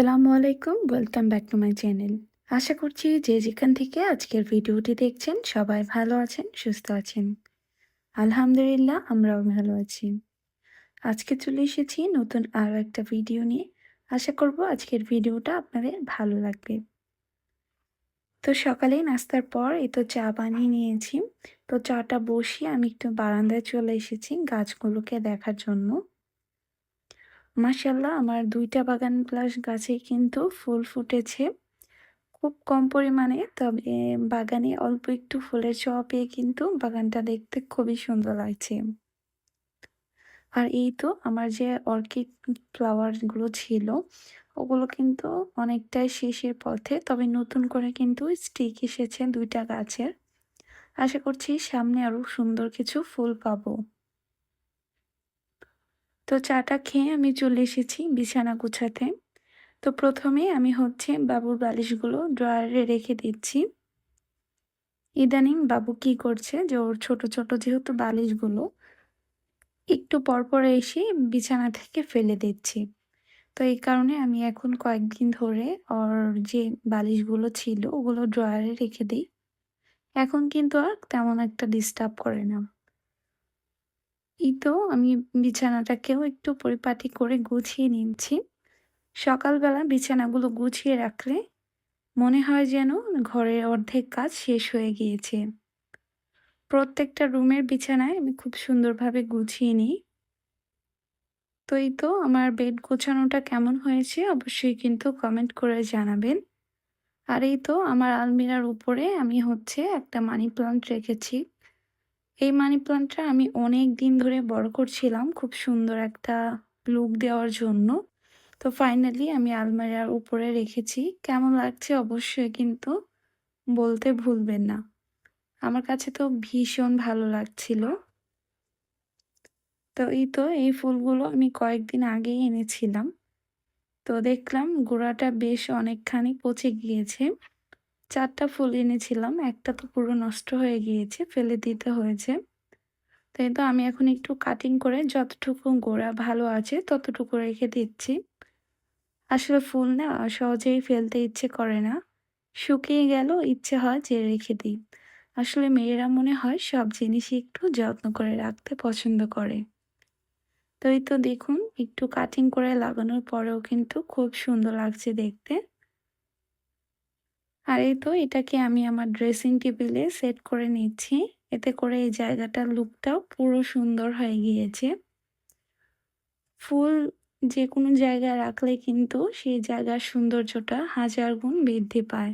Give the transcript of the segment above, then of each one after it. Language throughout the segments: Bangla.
আসসালামু আলাইকুম welcome back to my channel আশা করছি যে যেখান থেকে আজকের ভিডিওটি দেখছেন, সবাই ভালো আছেন, সুস্থ আছেন। আলহামদুলিল্লাহ, আমরাও ভালো আছি। আজকে চলে এসেছি নতুন আরও একটা ভিডিও নিয়ে। আশা করব আজকের ভিডিওটা আপনাদের ভালো লাগবে। তো সকালে নাস্তার পর এই তো চা বানিয়ে নিয়েছি। তো চাটা বসিয়ে আমি একটু বারান্দায় চলে এসেছি গাছগুলোকে দেখার জন্য। মাশাল্লাহ আমার দুইটা বাগান প্লাস গাছে কিন্তু ফুল ফুটেছে। খুব কম পরিমাণে, তবে বাগানে অল্প একটু ফুলের ছোঁয়া পেয়ে কিন্তু বাগানটা দেখতে খুবই সুন্দর লাগছে। আর এই তো আমার যে অর্কিড ফ্লাওয়ারগুলো ছিল, ওগুলো কিন্তু অনেকটাই শেষের পথে, তবে নতুন করে কিন্তু স্টিক এসেছে দুইটা গাছের। আশা করছি সামনে আরও সুন্দর কিছু ফুল পাবো। তো চাটা খেয়ে আমি চলে এসেছি বিছানা গুছাতে। তো প্রথমে আমি হচ্ছে বাবুর বালিশগুলো ড্রয়ারে রেখে দিচ্ছি। ইদানিং বাবু কি করছে যে ওর ছোট ছোট যেহেতু বালিশগুলো, একটু পরপর এসে বিছানা থেকে ফেলে দিচ্ছি। তো এই কারণে আমি এখন কয়েকদিন ধরে ওর যে বালিশগুলো ছিল ওগুলো ড্রয়ারে রেখে দিই। এখন কিন্তু আর তেমন একটা ডিস্টার্ব করে না। এই তো আমি বিছানাটাকেও একটু পরিপাটি করে গুছিয়ে নিচ্ছি। সকালবেলা বিছানাগুলো গুছিয়ে রাখলে মনে হয় যেন ঘরের অর্ধেক কাজ শেষ হয়ে গিয়েছে। প্রত্যেকটা রুমের বিছানায় আমি খুব সুন্দরভাবে গুছিয়ে নিই। তো এই তো আমার বেড গোছানোটা কেমন হয়েছে অবশ্যই কিন্তু কমেন্ট করে জানাবেন। আর এই তো আমার আলমিরার উপরে আমি হচ্ছে একটা মানি প্লান্ট রেখেছি। এই মানি প্লান্টটা আমি অনেক দিন ধরে বড় করছিলাম খুব সুন্দর একটা লুক দেওয়ার জন্য। তো ফাইনালি আমি আলমারির উপরে রেখেছি। কেমন লাগছে অবশ্যই কিন্তু বলতে ভুলবেন না। আমার কাছে তো ভীষণ ভালো লাগছিল। তো এই তো এই ফুলগুলো আমি কয়েকদিন আগেই এনেছিলাম। তো দেখলাম গোড়াটা বেশ অনেকখানি পচে গিয়েছে। চারটা ফুল এনেছিলাম, একটা তো পুরো নষ্ট হয়ে গিয়েছে, ফেলে দিতে হয়েছে। তাই তো আমি এখন একটু কাটিং করে যতটুকু গোড়া ভালো আছে ততটুকু রেখে দিচ্ছি। আসলে ফুল না সহজেই ফেলতে ইচ্ছে করে না। শুকিয়ে গেল ইচ্ছে হয় যে রেখে দিই। আসলে মেয়েরা মনে হয় সব জিনিসই একটু যত্ন করে রাখতে পছন্দ করে। তো এই তো দেখুন, একটু কাটিং করে লাগানোর পরেও কিন্তু খুব সুন্দর লাগছে দেখতে। আর এই তো এটাকে আমি আমার ড্রেসিং টেবিলে সেট করে নিচ্ছি। এতে করে এই জায়গাটার লুকটাও পুরো সুন্দর হয়ে গিয়েছে। ফুল যে কোনো জায়গায় রাখলে কিন্তু সেই জায়গার সৌন্দর্যটা হাজার গুণ বৃদ্ধি পায়।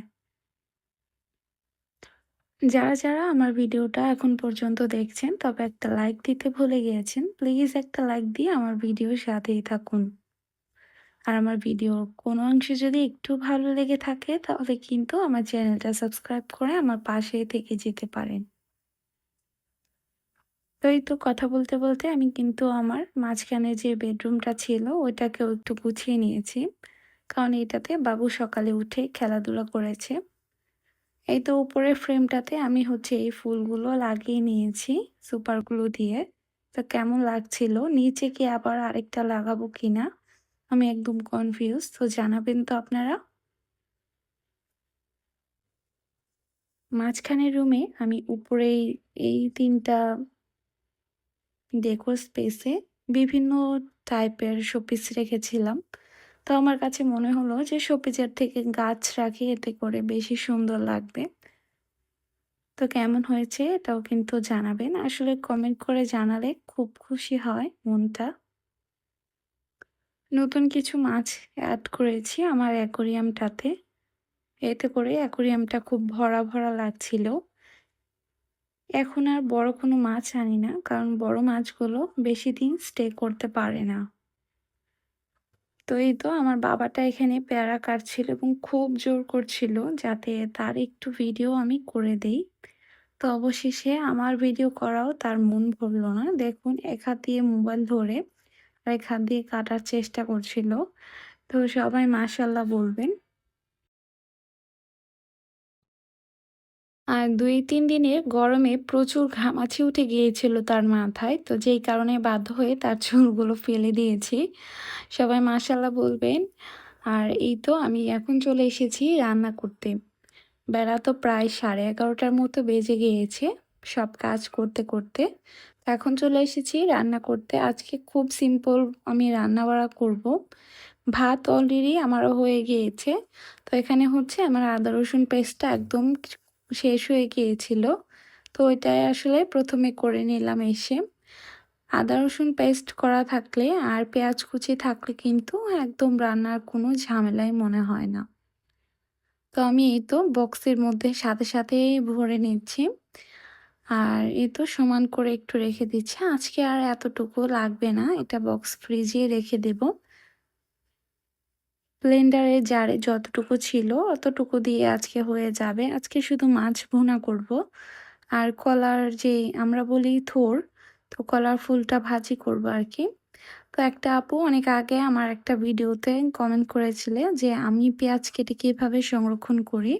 যারা যারা আমার ভিডিওটা এখন পর্যন্ত দেখছেন, তবে একটা লাইক দিতে ভুলে গিয়েছেন। প্লিজ একটা লাইক দিয়ে আমার ভিডিওর সাথেই থাকুন। আর আমার ভিডিওর কোনো অংশে যদি একটু ভালো লেগে থাকে, তাহলে কিন্তু আমার চ্যানেলটা সাবস্ক্রাইব করে আমার পাশে থেকে যেতে পারেন। তো এই তো কথা বলতে বলতে আমি কিন্তু আমার মাঝখানে যে বেডরুমটা ছিল, ওইটাকেও একটু গুছিয়ে নিয়েছি। কারণ এটাতে বাবু সকালে উঠে খেলাধুলা করেছে। এই তো উপরের ফ্রেমটাতে আমি হচ্ছে এই ফুলগুলো লাগিয়ে নিয়েছি সুপারগুলো দিয়ে। তো কেমন লাগছিল? নিচে কি আবার আরেকটা লাগাবো কিনা? আমি একদম কনফিউজ তো জানাবেন তো আপনারা। মাঝখানের রুমে আমি উপরে এই তিনটা ডেকোর স্পেসে বিভিন্ন টাইপের শোপিস রেখেছিলাম। তো আমার কাছে মনে হলো যে শোপিসের থেকে গাছ রাখি, এতে করে বেশি সুন্দর লাগবে। তো কেমন হয়েছে এটাও কিন্তু জানাবেন। আসলে কমেন্ট করে জানালে খুব খুশি হয় মনটা। নতুন কিছু মাছ অ্যাড করেছি আমার অ্যাকোরিয়ামটাতে এতে করে অ্যাকোরিয়ামটা খুব ভরা ভরা লাগছিল। এখন আর বড় কোনো মাছ আনি না, কারণ বড় মাছগুলো বেশি দিন স্টে করতে পারে না। তো এই তো আমার বাবাটা এখানে পেয়ারা কাটছিল এবং খুব জোর করছিল যাতে তার একটু ভিডিও আমি করে দেই। তো অবশেষে আমার ভিডিও করাও তার মন ভরল না। দেখুন, এক হাত দিয়ে মোবাইল ধরে এক দিয়ে কাটার চেষ্টা করছিল। তো সবাই মাশাল্লাহ বলবেন। আর দুই তিন দিনের গরমে প্রচুর ঘামাচি উঠে গিয়েছিল তার মাথায়। তো যেই কারণে বাধ্য হয়ে তার চুলগুলো ফেলে দিয়েছি। সবাই মাশাল্লাহ বলবেন। আর এই তো আমি এখন চলে এসেছি রান্না করতে। বেলা তো প্রায় সাড়ে এগারোটার মতো বেজে গিয়েছে সব কাজ করতে করতে। এখন চলে এসেছি রান্না করতে। আজকে খুব সিম্পল আমি রান্না বাড়া করব। ভাত অলরেডি আমারও হয়ে গিয়েছে। তো এখানে হচ্ছে আমার আদা রসুন পেস্টটা একদম শেষ হয়ে গিয়েছিল। তো ওইটাই আসলে প্রথমে করে নিলাম এসে। আদা রসুন পেস্ট করা থাকলে আর পেঁয়াজ কুচি থাকলে কিন্তু একদম রান্নার কোনো ঝামেলাই মনে হয় না। তো আমি এই তো বক্সের মধ্যে সাথে সাথে ভরে নিচ্ছি। আর এ তো সমান করে একটু রেখে দিচ্ছি। আজকে আর এতটুকু লাগবে না। এটা বক্স ফ্রিজে রেখে দেব। ব্লেন্ডারে জারে যতটুকু ছিল অতটুকু দিয়ে আজকে হয়ে যাবে। আজকে শুধু মাছ ভুনা করব। আর কলার যে আমরা বলি থোর, তো কলার ফুলটা ভাজি করব আর কি। তো একটা আপু অনেক আগে আমার একটা ভিডিওতে কমেন্ট করেছিলে যে আমি পেঁয়াজ কেটে কীভাবে সংরক্ষণ করি।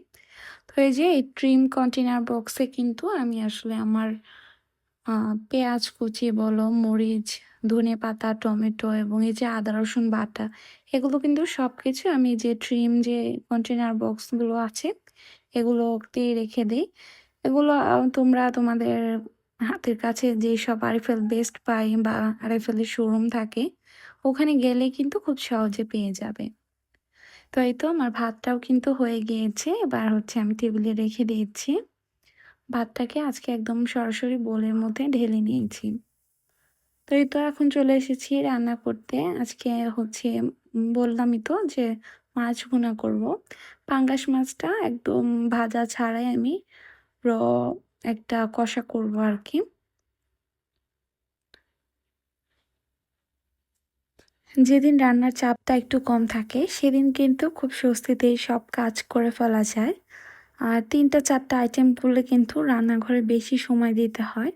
এই যে এই ট্রিম কন্টেনার বক্সে কিন্তু আমি আসলে আমার পেঁয়াজ কুচি বলো, মরিচ, ধনে পাতা, টমেটো এবং এই যে আদা, রসুন বাটা, এগুলো কিন্তু সব কিছু আমি যে ট্রিম যে কন্টেনার বক্সগুলো আছে এগুলোতেই রেখে দিই। এগুলো তোমরা তোমাদের হাতের কাছে যে সব আরএফএল বেস্ট পাই বা আরএফএলের শোরুম থাকে, ওখানে গেলে কিন্তু খুব সহজে পেয়ে যাবে। তো এই তো আমার ভাতটাও কিন্তু হয়ে গিয়েছে। এবার হচ্ছে আমি টেবিলে রেখে দিয়েছি। ভাতটাকে আজকে একদম সরাসরি বোলের মধ্যে ঢেলে নিয়েছি। তো এই তো এখন চলে এসেছি রান্না করতে। আজকে হচ্ছে বললামই তো যে মাছ ভুনা করব। পাঙ্গাস মাছটা একদম ভাজা ছাড়াই আমি র একটা কষা করব আর কি। যেদিন রান্নার চাপটা একটু কম থাকে, সেদিন কিন্তু খুব স্বস্তিতেই সব কাজ করে ফেলা যায়। আর তিনটা চারটা আইটেম করলে কিন্তু রান্নাঘরে বেশি সময় দিতে হয়।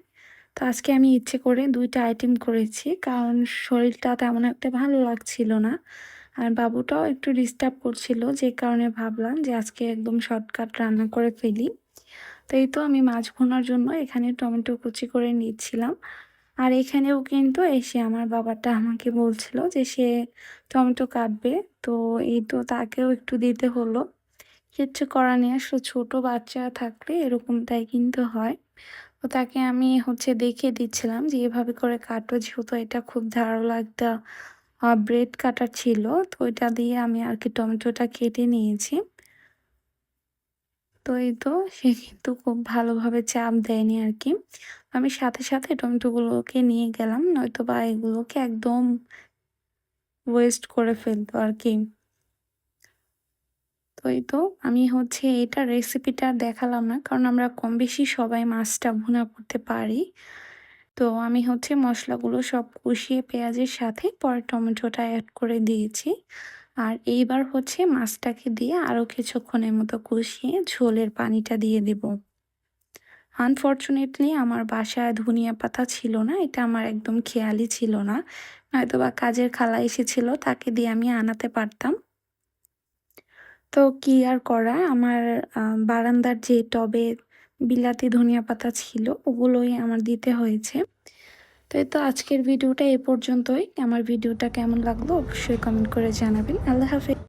তো আজকে আমি ইচ্ছে করে দুইটা আইটেম করেছি, কারণ শরীরটা তেমন একটা ভালো লাগছিল না। আর বাবুটাও একটু ডিস্টার্ব করছিল, যে কারণে ভাবলাম যে আজকে একদম শর্টকাট রান্না করে ফেলি। তো এই তো আমি মাছ ভোনার জন্য এখানে টমেটো কুচি করে নিচ্ছিলাম আর এখানেও কিন্তু এসে আমার বাবাটা আমাকে বলছিল যে সে টমেটো কাটবে। তো এই তো তাকেও একটু দিতে হলো। কিচ্ছু করা নেই, আসলে ছোটো বাচ্চা থাকলে এরকমটাই কিন্তু হয়। তো তাকে আমি হচ্ছে দেখিয়ে দিচ্ছিলাম যে এভাবে করে কাটো, যেহেতু এটা খুব ধারালো একটা ব্রেড কাটার ছিল। তো ওইটা দিয়ে আমি আর কি টমেটোটা কেটে নিয়েছি। তো এই তো, সে কিন্তু খুব ভালোভাবে চাপ দেয়নি আর কি আমি সাথে সাথে টমেটোগুলোকে নিয়ে গেলাম নয়তো বা এগুলোকে একদম ওয়েস্ট করে ফেলতো আর কি তো এই তো আমি হচ্ছে এটা রেসিপিটা দেখালাম না, কারণ আমরা কম বেশি সবাই মাছটা ভুনা করতে পারি। তো আমি হচ্ছে মশলাগুলো সব কষিয়ে পেঁয়াজের সাথে, পরে টমেটোটা অ্যাড করে দিয়েছি। আর এইবার হচ্ছে মাছটাকে দিয়ে আরও কিছুক্ষণের মতো কষিয়ে ঝোলের পানিটা দিয়ে দেব। আনফর্চুনেটলি আমার বাসায় ধনিয়া পাতা ছিল না, এটা আমার একদম খেয়ালই ছিল না। নয়তো বা কাজের খালা এসেছিল, তাকে দিয়ে আমি আনাতে পারতাম। তো কি আর করা, আমার বারান্দার যে টবে বিলাতি ধনিয়া পাতা ছিল, ওগুলোই আমার দিতে হয়েছে। তো এই তো আজকের ভিডিওটা এ পর্যন্তই। আমার ভিডিওটা কেমন লাগল অবশ্যই কমেন্ট করে জানাবেন। আল্লাহ হাফেজ।